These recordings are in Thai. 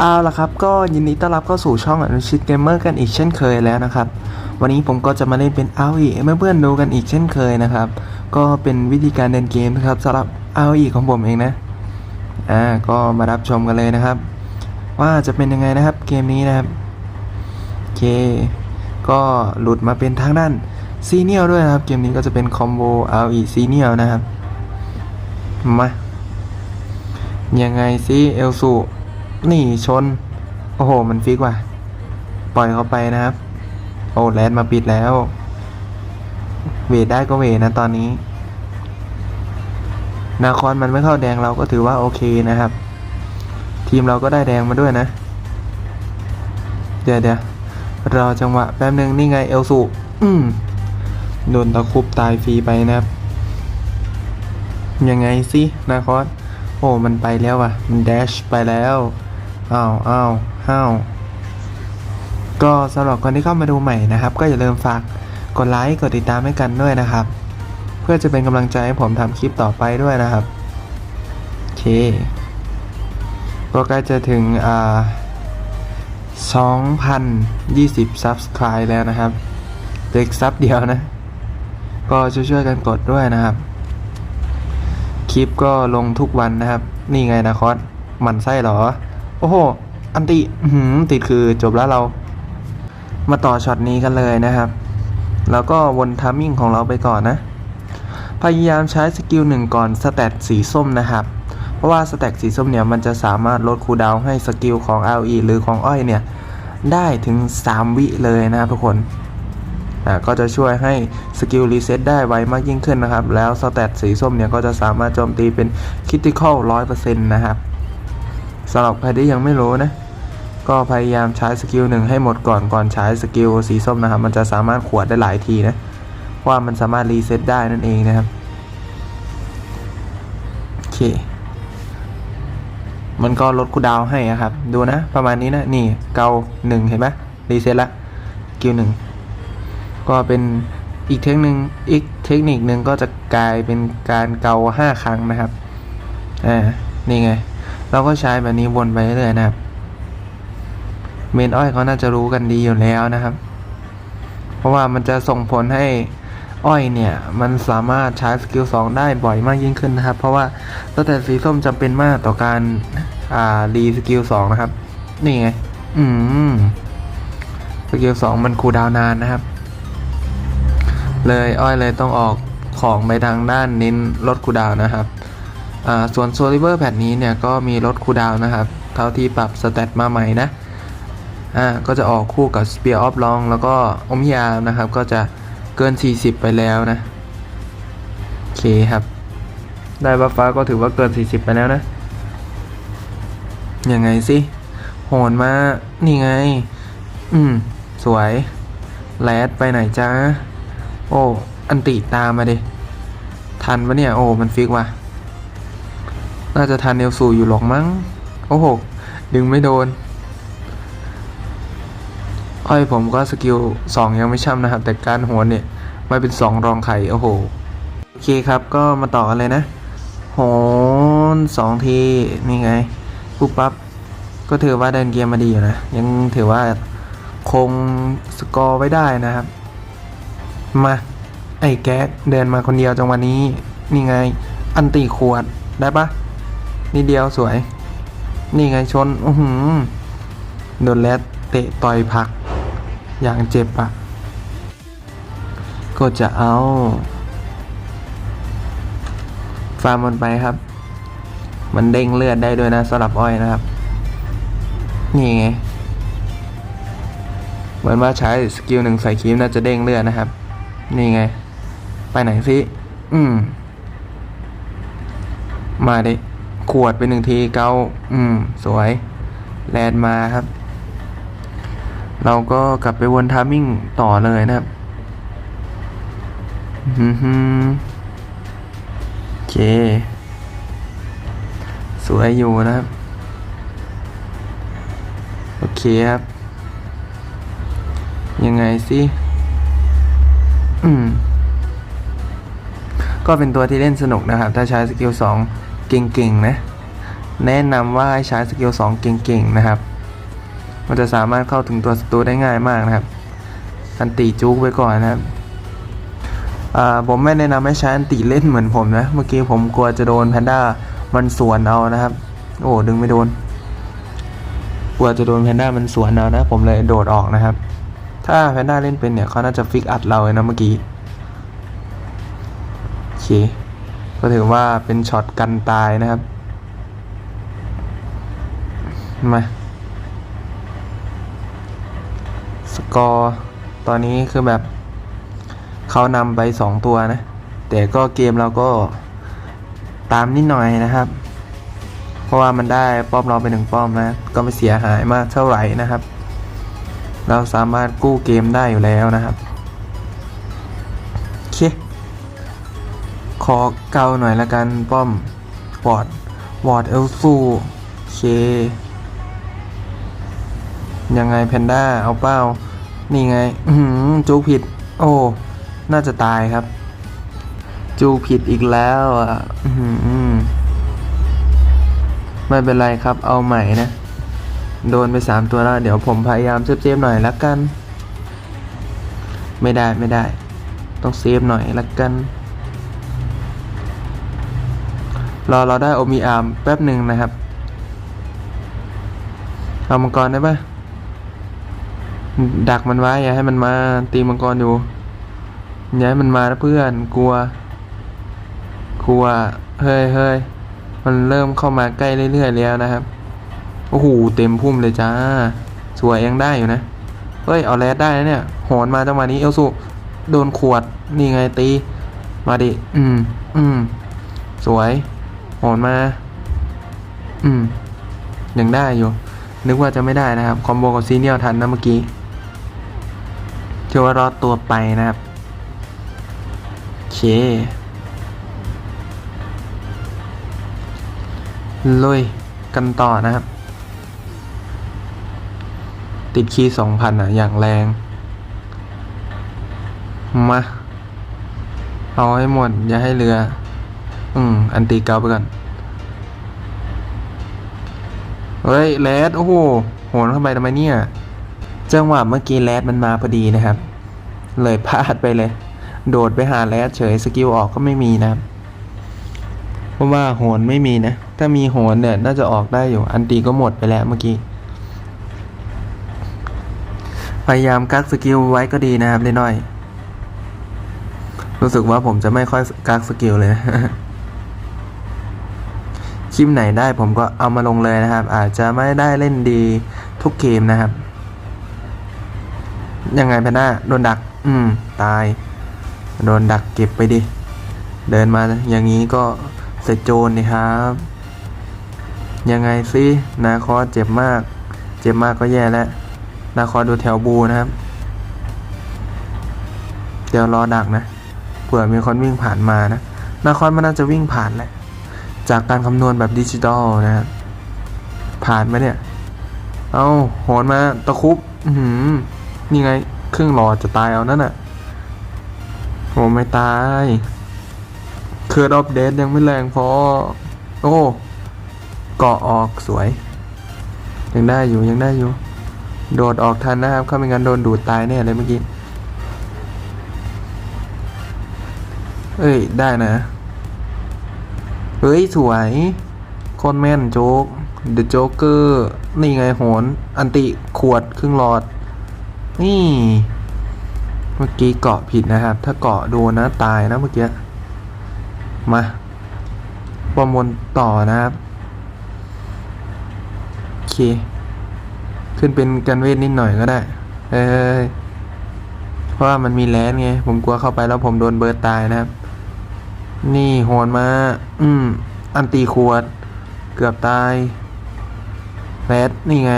เอาละครับก็ยินดีต้อนรับเข้าสู่ช่องอนุชิตเกมเมอร์กันอีกเช่นเคยแล้วนะครับ วันนี้ผมก็จะมาเล่นเป็นเอาอีให้เพื่อนๆดูกันอีกเช่นเคยนะครับ ก็เป็นวิธีการเล่นเกมนะครับสำหรับเอาอีของผมเองนะอ่าก็มารับชมกันเลยนะครับ ว่าจะเป็นยังไงนะครับเกมนี้นะครับโอเค ก็หลุดมาเป็นทางด้านซีเนียลด้วยนะครับ เกมนี้ก็จะเป็นคอมโบเอาอีซีเนียลนะครับมายังไงซิเอลสู นี่ชน โอ้โห มันฟิกว่ะ ปล่อยเขาไปนะครับ โอ้แลนด์มาปิดแล้ว เวทได้ก็เวทนะตอนนี้ นาคอนมันไม่เข้าแดงเราก็ถือว่าโอเคนะครับ ทีมเราก็ได้แดงมาด้วยนะ เดี๋ยวเดี๋ยวรอจังหวะแป๊บนึงนี่ไงเอลสูอืมโดนตะคุบตายฟรีไปนะครับ ยังไงสินาคอสโอ้ มันไปแล้วอะ มันแดชไปแล้ว อ้าวอ้าวอ้าวก็สำหรับคนที่เข้ามาดูใหม่นะครับ ก็อย่าลืมฝากกดไลค์กดติดตามให้กันด้วยนะครับ เพื่อจะเป็นกำลังใจให้ผมทำคลิปต่อไปด้วยนะครับโอเคก็ใกล้จะถึงอ่า2,020 Subscribe แล้วนะครับเด็กซับเดียวนะ ก็ช่วยๆกันกดด้วยนะครับ คลิปก็ลงทุกวันนะครับ นี่ไงนะคอสมันไส้หรอ โอ้โห อันติหือติดคือจบแล้วเรา มาต่อช็อตนี้กันเลยนะครับ แล้วก็วนทัมมิ่งของเราไปก่อนนะ พยายามใช้สกิลหนึ่งก่อนสแตทสีส้มนะครับ เพราะว่าสแต็กสีส้มเนี่ยมันจะสามารถลดคูลดาวน์ให้สกิลของ LE หรือของอ้อยเนี่ย ได้ถึง 3 วิเลยนะครับทุกคนก็จะช่วยให้สกิลรีเซ็ตได้ไวมากยิ่งขึ้นนะครับ แล้วสแตทสีส้มเนี่ยก็จะสามารถโจมตีเป็นคิติคอล100%นะครับ สำหรับใครที่ยังไม่รู้นะ ก็พยายามใช้สกิลหนึ่งให้หมดก่อนก่อนใช้สกิลสีส้มนะครับ มันจะสามารถขวดได้หลายทีนะ ว่ามันสามารถรีเซ็ตได้นั่นเองนะครับ โอเค มันก็ลดคูดาวให้อะครับ ดูนะ ประมาณนี้นะ นี่เกาหนึ่งเห็นไหมรีเซ็ตละกิลหนึ่งก็เป็นอีกเทคนิคอีกเทคนิคหนึ่งก็จะกลายเป็นการเกาห้าครั้งนะครับ อ่า นี่ไง เราก็ใช้แบบนี้วนไปเรื่อยๆนะครับ เมนอ้อยเขาน่าจะรู้กันดีอยู่แล้วนะครับ เพราะว่ามันจะส่งผลให้อ้อยเนี่ย มันสามารถใช้สกิล2ได้บ่อยมากยิ่งขึ้นนะครับ เพราะว่าตั้งแต่สีส้มจำเป็นมากต่อการอ่ารีสกิล2นะครับ นี่ไง อืมสกิล2มันคูดาวนานนะครับ เลยอ้อยเลยต้องออกของไปทางด้านเน้นลดคูดาวนะครับ ส่วนโซลิเวอร์แพทนี้เนี่ยก็มีลดคูลดาวน์นะครับ เท่าที่ปรับสเตตมาใหม่นะอ่าก็จะออกคู่กับ Spear of Long แล้วก็อมยามนะครับ ก็จะเกิน 40 ไปแล้วนะ โอเคครับ ได้บัฟฟ้าก็ถือว่าเกิน 40 ไปแล้วนะ ยังไงสิ โหนมา นี่ไง อืม สวยแลดไปไหนจ้า โอ้ อันติตามมาดิ ทันปะเนี่ย โอ้ มันฟิกว่ะ น่าจะทันเนลสูอยู่หรอกมั้ง โอ้โห ดึงไม่โดน อ้อยผมก็สกิลสองยังไม่ช่ำนะครับ แต่การโหนเนี่ยมาเป็นสองรองไข่ โอ้โห โอเคครับก็มาต่อกันเลยนะ โหนสองที นี่ไง ปุ๊บปั๊บ ก็ถือว่าเดินเกมมาดีอยู่นะ ยังถือว่าคงสกอร์ไว้ได้นะครับ มา ไอ้แก๊กเดินมาคนเดียวจังวันนี้ นี่ไง อันตีขวดได้ปะ นี่เดียวสวย นี่ไงชนอือหือโดนแรดเตะต่อยผัก อย่างเจ็บอะก็จะเอาฟาร์มมันไปครับ มันเด้งเลือดได้ด้วยนะสำหรับอ้อยนะครับ นี่ไง เหมือนว่าใช้สกิลหนึ่งใส่ครีมน่าจะเด้งเลือดนะครับ นี่ไง ไปไหนสิ อืม มาดิ ขวดไปหนึ่งทีเกาอืม สวยแลนมาครับ เราก็กลับไปวนทามิ่งต่อเลยนะครับอือหือโอเคสวยอยู่นะครับ โอเคครับ ยังไงสิอืมก็เป็นตัวที่เล่นสนุกนะครับ ถ้าใช้สกิล2 เก่งๆนะ แนะนำว่าให้ใช้สกิล2เก่งๆนะครับ มันจะสามารถเข้าถึงตัวศัตรูได้ง่ายมากนะครับ อันติจุกไว้ก่อนนะครับผมไม่แนะนำให้ใช้อันติเล่นเหมือนผมนะ เมื่อกี้ผมกลัวจะโดนแพนด้ามันสวนเอานะครับ โอ้ดึงไม่โดน กลัวจะโดนแพนด้ามันสวนเอานะ ผมเลยโดดออกนะครับ ถ้าแพนด้าเล่นเป็นเนี่ยเขาน่าจะฟิกอัดเราเลยนะเมื่อกี้โอเค ก็ถือว่าเป็นช็อตกันตายนะครับ มาสกอร์ตอนนี้คือแบบเขานำไปสองตัวนะ แต่ก็เกมเราก็ตามนิดหน่อยนะครับ เพราะว่ามันได้ป้อมเราไปหนึ่งป้อมนะ ก็ไม่เสียหายมากเท่าไหร่นะครับ เราสามารถกู้เกมได้อยู่แล้วนะครับ อเกาหน่อยละกันป้อมวอร์ดวอร์ดเอลซูเค ยังไงแพนด้าเอาเป้า นี่ไง อืจูกผิด โอ้ น่าจะตายครับ จูผิดอีกแล้วอะไม่เป็นไรครับ เอาใหม่นะ โดนไปสามตัวแล้ว เดี๋ยวผมพยายามเซฟๆหน่อยละกัน ไม่ได้ไม่ได้ ต้องเซฟหน่อยละกัน รอเราได้โอมีอาร์มแป๊บหนึ่งนะครับ เอามังกรได้ปะดักมันไว้อย่าให้มันมาตีมังกรอยู่อย่าให้มันมานะเพื่อนกลัว กลัวเฮ้ยเฮ้ยมันเริ่มเข้ามาใกล้เรื่อยๆแล้วนะครับโอ้โหเต็มพุ่มเลยจ้า สวยยังได้อยู่นะเฮ้ยเอาแรดได้นะเนี่ยโหนมาจังหวะนี้เอลสุโดนขวดนี่ไงตี มาดิ อืม อืม สวย โหนมา อืม ยังได้อยู่ นึกว่าจะไม่ได้นะครับ คอมโบกับซีเนียลทันนะเมื่อกี้เชื่อว่ารอดตัวไปนะครับ โอเค ลุยกันต่อนะครับ ติดคีย์สองพันอะ อย่างแรง มา เอาให้หมด อย่าให้เรือ อืม อันตีเกาไปก่อน เฮ้ยแรดโอ้โหโหนเข้าไปทำไมเนี่ย จังหวะเมื่อกี้แรดมันมาพอดีนะครับ เลยพลาดไปเลย โดดไปหาแรดเฉยสกิลออกก็ไม่มีนะครับเพราะว่าโหนไม่มีนะ ถ้ามีโหนเนี่ย น่าจะออกได้อยู่ อันตีก็หมดไปแล้วเมื่อกี้ พยายามกักสกิลไว้ก็ดีนะครับน้อย รู้สึกว่าผมจะไม่ค่อยกักสกิลเลย ลิปไหนได้ผมก็เอามาลงเลยนะครับ อาจจะไม่ได้เล่นดีทุกเกมนะครับ ยังไงพะน้าโดนดัก อืม ตาย โดนดักเก็บไปดิ เดินมาอย่างนี้ก็เสร็จโจรนี่ครับ ยังไงสินาคอเจ็บมาก เจ็บมากก็แย่แล้ว นาคอดูแถวบูนะครับ เดี๋ยวรอดักนะ เผื่อมีคนวิ่งผ่านมานะ นาคอมันน่าจะวิ่งผ่านแหละ จากการคำนวณแบบดิจิตอลนะครับผ่านไหมเนี่ย เอาโหนมาตะคุบหือนี่ไงเครึ่องหลอดจะตายเอานั่นน่ะโอ้ไม่ตายเคิร์ดออฟเดยังไม่แรงพอ โอ้เกาะออกสวย ยังได้อยู่ยังได้อยู่ โดดออกทันนะครับเข้าไม่งั้นโดนดูดตายแน่เลยเมื่อกี้ เอ้ย ได้นะ เฮ้ย สวยโคนแม่นโจ๊กเดอะโจ๊กเกอร์นี่ไงโหน อันติขวดครึ่งหลอด นี่ เมื่อกี้เกาะผิดนะครับ ถ้าเกาะโดนนะตายนะเมื่อกี้ มาประมวลต่อนะครับ โอเค ขึ้นเป็นกันเวทนิดหน่อยก็ได้ เอ้ยเพราะว่ามันมีแลนไง ผมกลัวเข้าไปแล้วผมโดนเบิร์ดตายนะครับ นี่โหนมา อืม อันตีขวด เกือบตายแรดนี่ไง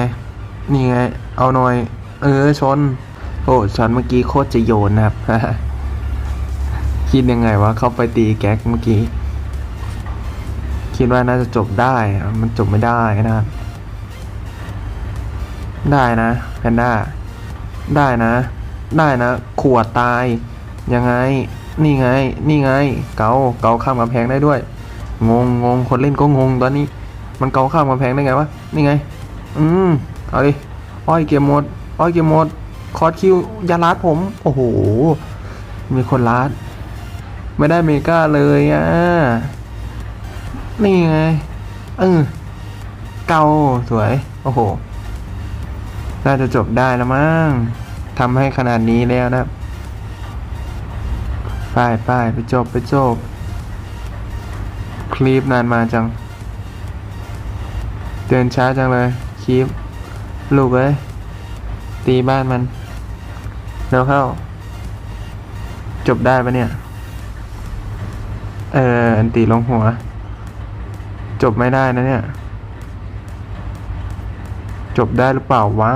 นี่ไง เอาหน่อย เออ ชน โอ้ช็อตเมื่อกี้โคตรจะโยนนะครับ คิดยังไงวะ เข้าไปตีแก๊กเมื่อกี้ คิดว่าน่าจะจบได้ มันจบไม่ได้นะครับ ได้นะแพนด้า ได้นะ ได้นะ ขวดตาย ยังไง นี่ไง นี่ไง เกาเกาข้ามกำแพงได้ด้วย งงงงคนเล่นก็งงตอนนี้ มันเกาข้ามกำแพงได้ไงวะ นี่ไง อืม เอาดิ อ้อยเกียร์หมด อ้อยเกียร์หมด คอร์สคิวอย่าลัดผม โอ้โห มีคนลัด ไม่ได้เมกาเลยอะ นี่ไง เออ เกาสวย โอ้โห น่าจะจบได้แล้วมั้งทำให้ขนาดนี้แล้วนะครับ ไปไปไปจบไปจบ คลิปนานมาจัง เดินช้าจังเลยคลิปลูกเอ้ย ตีบ้านมันเร็วเข้า จบได้ปะเนี่ย เออ อันตีลงหัว จบไม่ได้นะเนี่ย จบได้หรือเปล่าวะ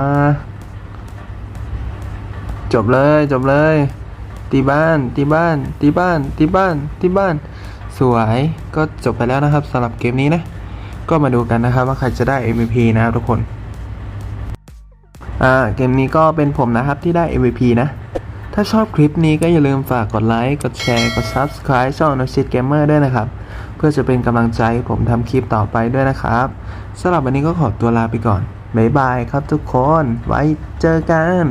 จบเลยจบเลย ตีบ้านตีบ้านตีบ้านตีบ้านตีบ้าน สวยก็จบไปแล้วนะครับสำหรับเกมนี้นะ ก็มาดูกันนะครับว่าใครจะได้ MVP นะครับทุกคนอ่าเกมนี้ก็เป็นผมนะครับที่ได้ MVP นะ ถ้าชอบคลิปนี้ก็อย่าลืมฝากกดไลค์กดแชร์กด Subscribe ช่อง No Shit Gamer ด้วยนะครับ เพื่อจะเป็นกำลังใจให้ผมทำคลิปต่อไปด้วยนะครับสำหรับวันนี้ก็ขอตัวลาไปก่อนบ๊ายบายครับทุกคน ไว้เจอกัน